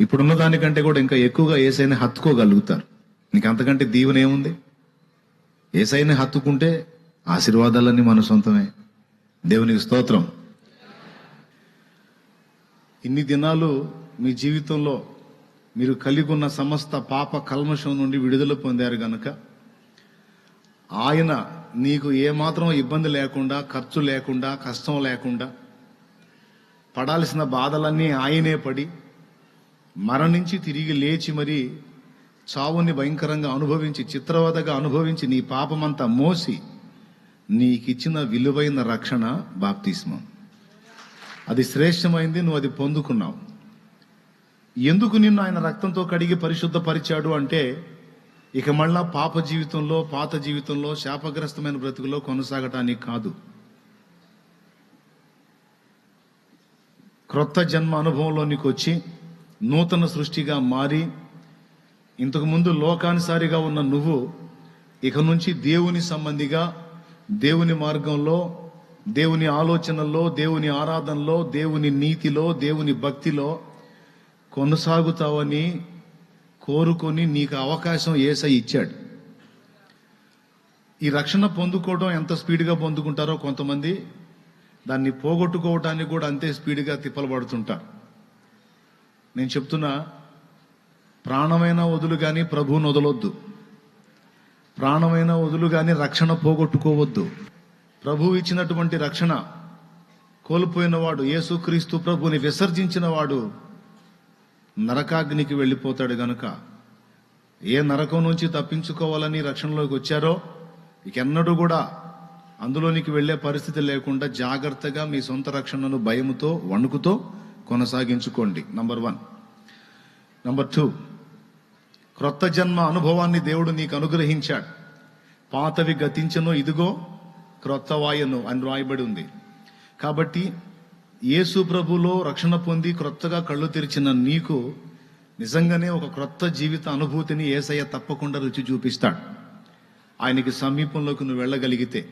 ఇప్పుడున్న దానికంటే కూడా ఇంకా ఎక్కువగా ఏసైని హత్తుకోగలుగుతారు. నీకు అంతకంటే దీవెన ఏముంది? ఏసైని హత్తుకుంటే ఆశీర్వాదాలన్నీ మన సొంతమే. దేవునికి స్తోత్రం. ఇన్ని దినాలు మీ జీవితంలో మీరు కలిగి ఉన్న సమస్త పాప కల్మషం నుండి విడుదల పొందారు గనక ఆయన నీకు ఏమాత్రం ఇబ్బంది లేకుండా ఖర్చు లేకుండా కష్టం లేకుండా పడాల్సిన బాధలన్నీ ఆయనే పడి మరణించి తిరిగి లేచి మరి చావుని భయంకరంగా అనుభవించి చిత్రవదగా అనుభవించి నీ పాపమంతా మోసి నీకిచ్చిన విలువైన రక్షణ బాప్తిస్మం. అది శ్రేష్టమైంది నువ్వు అది పొందుకున్నావు. ఎందుకు నిన్ను ఆయన రక్తంతో కడిగి పరిశుద్ధపరిచాడు అంటే ఇక మళ్ళా పాప జీవితంలో పాత జీవితంలో శాపగ్రస్తమైన బ్రతుకులో కొనసాగటానికి కాదు. క్రొత్త జన్మ అనుభవంలోనికి వచ్చి నూతన సృష్టిగా మారి ఇంతకుముందు లోకానుసారిగా ఉన్న నువ్వు ఇక నుంచి దేవుని సంబంధిగా దేవుని మార్గంలో దేవుని ఆలోచనల్లో దేవుని ఆరాధనలో దేవుని నీతిలో దేవుని భక్తిలో కొనసాగుతావని కోరుకొని నీకు అవకాశం ఏసై ఇచ్చాడు. ఈ రక్షణ పొందుకోవడం ఎంత స్పీడ్గా పొందుకుంటారో కొంతమంది దాన్ని పోగొట్టుకోవటానికి కూడా అంతే స్పీడ్గా తిప్పలు పడుతుంటారు నేను చెప్తున్నా ప్రాణమైన వదులు కానీ ప్రభువును వదలొద్దు. ప్రాణమైన వదులు కానీ రక్షణ పోగొట్టుకోవద్దు. ప్రభువు ఇచ్చినటువంటి రక్షణ కోల్పోయినవాడు యేసుక్రీస్తు ప్రభుని విసర్జించిన వాడు నరకాగ్నికి వెళ్ళిపోతాడు గనుక ఏ నరకం నుంచి తప్పించుకోవాలని రక్షణలోకి వచ్చారో ఇకెన్నడూ కూడా అందులోనికి వెళ్ళే పరిస్థితి లేకుండా జాగ్రత్తగా మీ సొంత రక్షణను భయముతో వణుకుతో కొనసాగించుకోండి. నంబర్ వన్ నంబర్ టూ క్రొత్త జన్మ అనుభవాన్ని దేవుడు నీకు అనుగ్రహించాడు. పాతవి గతించను ఇదిగో క్రొత్త వాయను అని రాయబడి ఉంది. కాబట్టి యేసు ప్రభులో రక్షణ పొంది క్రొత్తగా కళ్ళు తెరిచిన నీకు నిజంగానే ఒక క్రొత్త జీవిత అనుభూతిని ఏసయ్య తప్పకుండా రుచి చూపిస్తాడు. ఆయనకి సమీపంలోకి నువ్వు వెళ్ళగలిగితే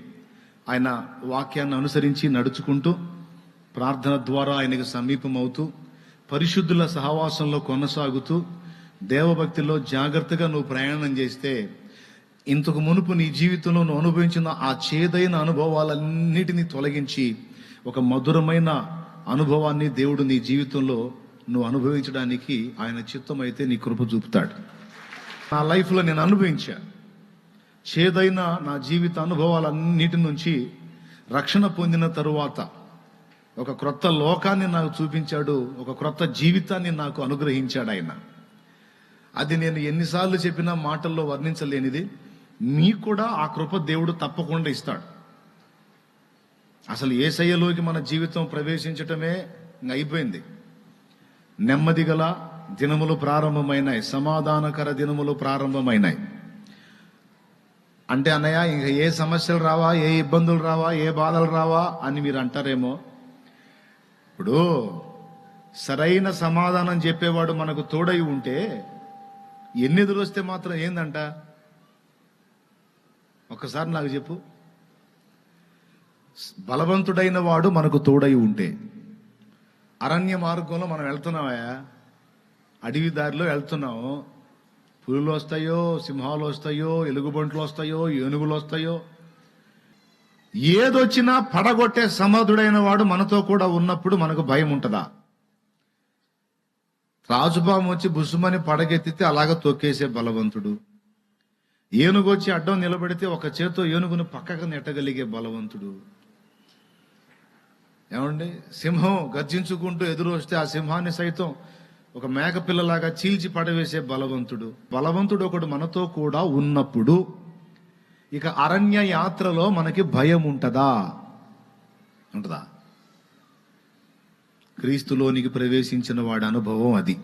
ఆయన వాక్యాన్ని అనుసరించి నడుచుకుంటూ ప్రార్థన ద్వారా ఆయనకు సమీపం అవుతూ పరిశుద్ధుల సహవాసంలో కొనసాగుతూ దేవభక్తిలో జాగ్రత్తగా నువ్వు ప్రయాణం చేస్తే ఇంతకు మునుపు నీ జీవితంలో నువ్వు అనుభవించిన ఆ చేదైన అనుభవాలన్నిటినీ తొలగించి ఒక మధురమైన అనుభవాన్ని దేవుడు నీ జీవితంలో నువ్వు అనుభవించడానికి ఆయన చిత్తమైతే నీ కృప చూపుతాడు. నా లైఫ్లో నేను అనుభవించా చేదైన నా జీవిత అనుభవాలన్నిటి నుంచి రక్షణ పొందిన తరువాత ఒక క్రొత్త లోకాన్ని నాకు చూపించాడు ఒక క్రొత్త జీవితాన్ని నాకు అనుగ్రహించాడు ఆయన. అది నేను ఎన్నిసార్లు చెప్పినా మాటల్లో వర్ణించలేనిది మీకు కూడా ఆ కృప దేవుడు తప్పకుండా ఇస్తాడు. అసలు ఏసయ్యలోకి మన జీవితం ప్రవేశించటమే ఇంక అయిపోయింది. నెమ్మది గల దినములు ప్రారంభమైనాయి సమాధానకర దినములు ప్రారంభమైనాయి. అంటే అన్నయ్య ఇంకా ఏ సమస్యలు రావా ఏ ఇబ్బందులు రావా ఏ బాధలు రావా అని మీరు అంటారేమో ఇప్పుడు సరైన సమాధానం చెప్పేవాడు మనకు తోడై ఉంటే ఎన్ని ఎదురొస్తే మాత్రం ఏందంట? ఒక్కసారి నాకు చెప్పు. బలవంతుడైన వాడు మనకు తోడై ఉంటే అరణ్య మార్గంలో మనం వెళ్తున్నామయా అడవి దారిలో వెళ్తున్నాము. పులులు వస్తాయో సింహాలు వస్తాయో ఎలుగుబంట్లు వస్తాయో ఏనుగులు వస్తాయో ఏదొచ్చినా పడగొట్టే సమర్థుడైన వాడు మనతో కూడా ఉన్నప్పుడు మనకు భయం ఉంటుందా? రాజుపాము వచ్చి బుసుమని పడగెత్తితే అలాగ తొక్కేసే బలవంతుడు. ఏనుగు వచ్చి అడ్డం నిలబెడితే ఒక చేత్తో ఏనుగును పక్కకు నెట్టగలిగే బలవంతుడు. ఏమండి? సింహం గర్జించుకుంటూ ఎదురు వస్తే ఆ సింహాన్ని సైతం ఒక మేకపిల్లలాగా చీల్చి పడవేసే బలవంతుడు. బలవంతుడు ఒకడు మనతో కూడా ఉన్నప్పుడు ఇక అరణ్య యాత్రలో మనకి భయం ఉంటుందా? ఉంటుందా. క్రీస్తులోనికి ప్రవేశించిన వాడి అనుభవం అది.